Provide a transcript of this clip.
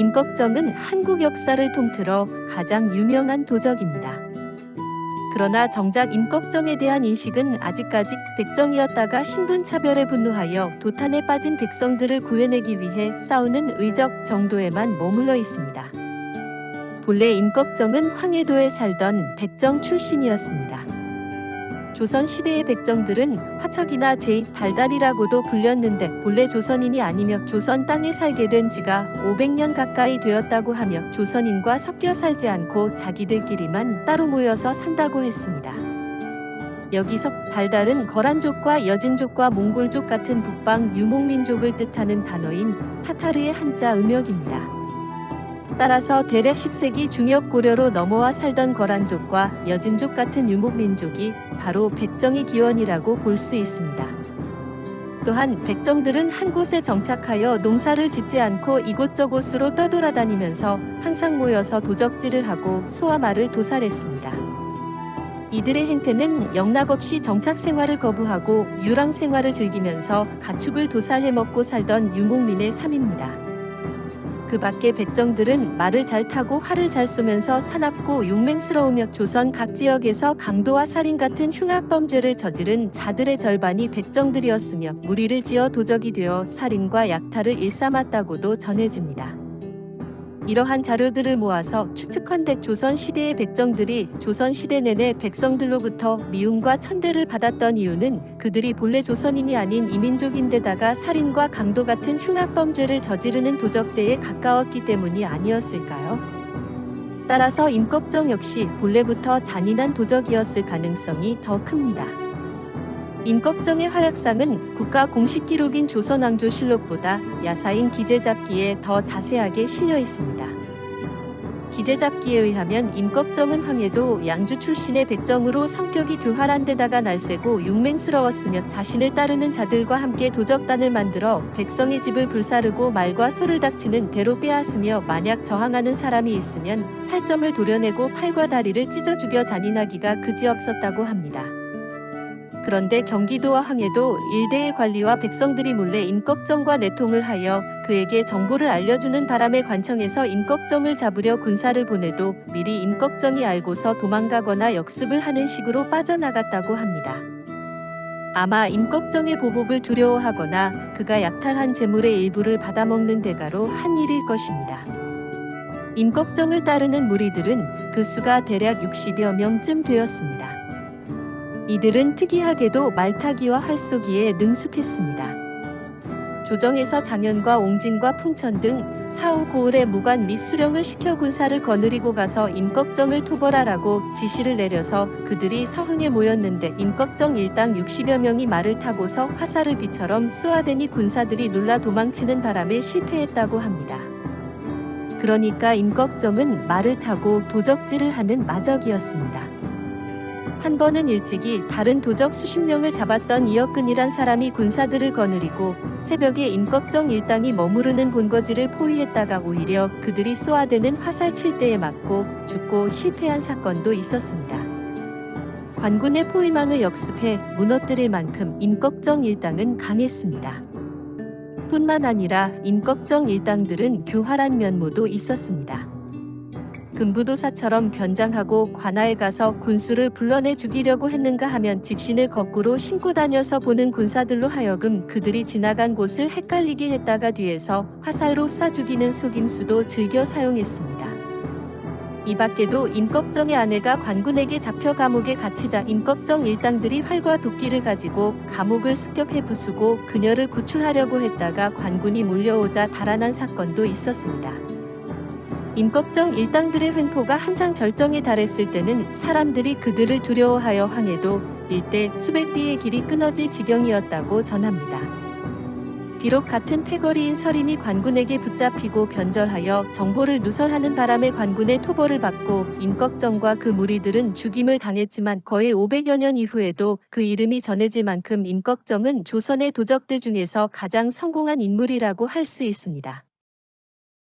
임꺽정은 한국 역사를 통틀어 가장 유명한 도적입니다. 그러나 정작 임꺽정에 대한 인식은 아직까지 백정이었다가 신분차별에 분노하여 도탄에 빠진 백성들을 구해내기 위해 싸우는 의적 정도에만 머물러 있습니다. 본래 임꺽정은 황해도에 살던 백정 출신이었습니다. 조선 시대의 백정들은 화척이나 제입 달달이라고도 불렸는데 본래 조선인이 아니며 조선 땅에 살게 된 지가 500년 가까이 되었다고 하며 조선인과 섞여 살지 않고 자기들끼리만 따로 모여서 산다고 했습니다. 여기서 달달은 거란족과 여진족과 몽골족 같은 북방 유목민족을 뜻하는 단어인 타타르의 한자 음역입니다. 따라서 대략 10세기 중엽 고려로 넘어와 살던 거란족과 여진족 같은 유목민족이 바로 백정의 기원이라고 볼 수 있습니다. 또한 백정들은 한 곳에 정착하여 농사를 짓지 않고 이곳저곳으로 떠돌아다니면서 항상 모여서 도적질을 하고 소와 말을 도살했습니다. 이들의 행태는 영락 없이 정착 생활을 거부하고 유랑 생활을 즐기면서 가축을 도살해 먹고 살던 유목민의 삶입니다. 그 밖에 백정들은 말을 잘 타고 활을 잘 쏘면서 사납고 용맹스러우며 조선 각 지역에서 강도와 살인 같은 흉악 범죄를 저지른 자들의 절반이 백정들이었으며 무리를 지어 도적이 되어 살인과 약탈을 일삼았다고도 전해집니다. 이러한 자료들을 모아서 추측컨대 조선 시대의 백정들이 조선 시대 내내 백성들로부터 미움과 천대를 받았던 이유는 그들이 본래 조선인이 아닌 이민족인데다가 살인과 강도 같은 흉악 범죄를 저지르는 도적대에 가까웠기 때문이 아니었을까요? 따라서 임꺽정 역시 본래부터 잔인한 도적이었을 가능성이 더 큽니다. 임꺽정의 활약상은 국가 공식 기록인 조선왕조실록보다 야사인 기재잡기에 더 자세하게 실려 있습니다. 기재잡기에 의하면 임꺽정은 황해도 양주 출신의 백정으로 성격이 교활한 데다가 날쌔고 용맹스러웠으며 자신을 따르는 자들과 함께 도적단을 만들어 백성의 집을 불사르고 말과 소를 닥치는 대로 빼앗으며 만약 저항하는 사람이 있으면 살점을 도려내고 팔과 다리를 찢어 죽여 잔인하기가 그지없었다고 합니다. 그런데 경기도와 황해도 일대의 관리와 백성들이 몰래 임꺽정과 내통을 하여 그에게 정보를 알려주는 바람에 관청에서 임꺽정을 잡으려 군사를 보내도 미리 임꺽정이 알고서 도망가거나 역습을 하는 식으로 빠져나갔다고 합니다. 아마 임꺽정의 보복을 두려워하거나 그가 약탈한 재물의 일부를 받아먹는 대가로 한 일일 것입니다. 임꺽정을 따르는 무리들은 그 수가 대략 60여 명쯤 되었습니다. 이들은 특이하게도 말타기와 활쏘기에 능숙했습니다. 조정에서 장현과 옹진과 풍천 등 사후 고을의 무관 및 수령을 시켜 군사를 거느리고 가서 임꺽정을 토벌하라고 지시를 내려서 그들이 서흥에 모였는데 임꺽정 일당 60여 명이 말을 타고서 화살을 비처럼 쏘아대니 군사들이 놀라 도망치는 바람에 실패했다고 합니다. 그러니까 임꺽정은 말을 타고 도적질을 하는 마적이었습니다. 한 번은 일찍이 다른 도적 수십 명을 잡았던 이혁근이란 사람이 군사들을 거느리고 새벽에 임꺽정 일당이 머무르는 본거지를 포위했다가 오히려 그들이 쏘아대는 화살 칠대에 맞고 죽고 실패한 사건도 있었습니다. 관군의 포위망을 역습해 무너뜨릴 만큼 임꺽정 일당은 강했습니다. 뿐만 아니라 임꺽정 일당들은 교활한 면모도 있었습니다. 금부도사처럼 변장하고 관아에 가서 군수를 불러내 죽이려고 했는가 하면 직신을 거꾸로 신고 다녀서 보는 군사들로 하여금 그들이 지나간 곳을 헷갈리게 했다가 뒤에서 화살로 쏴 죽이는 속임수도 즐겨 사용했습니다. 이 밖에도 임꺽정의 아내가 관군에게 잡혀 감옥에 갇히자 임꺽정 일당들이 활과 도끼를 가지고 감옥을 습격해 부수고 그녀를 구출하려고 했다가 관군이 몰려오자 달아난 사건도 있었습니다. 임꺽정 일당들의 횡포가 한창 절정에 달했을 때는 사람들이 그들을 두려워하여 황해도 일대 수백 리의 길이 끊어질 지경이었다고 전합니다. 비록 같은 패거리인 서림이 관군에게 붙잡히고 변절하여 정보를 누설하는 바람에 관군의 토벌을 받고 임꺽정과 그 무리들은 죽임을 당했지만 거의 500여 년 이후에도 그 이름이 전해질 만큼 임꺽정은 조선의 도적들 중에서 가장 성공한 인물이라고 할 수 있습니다.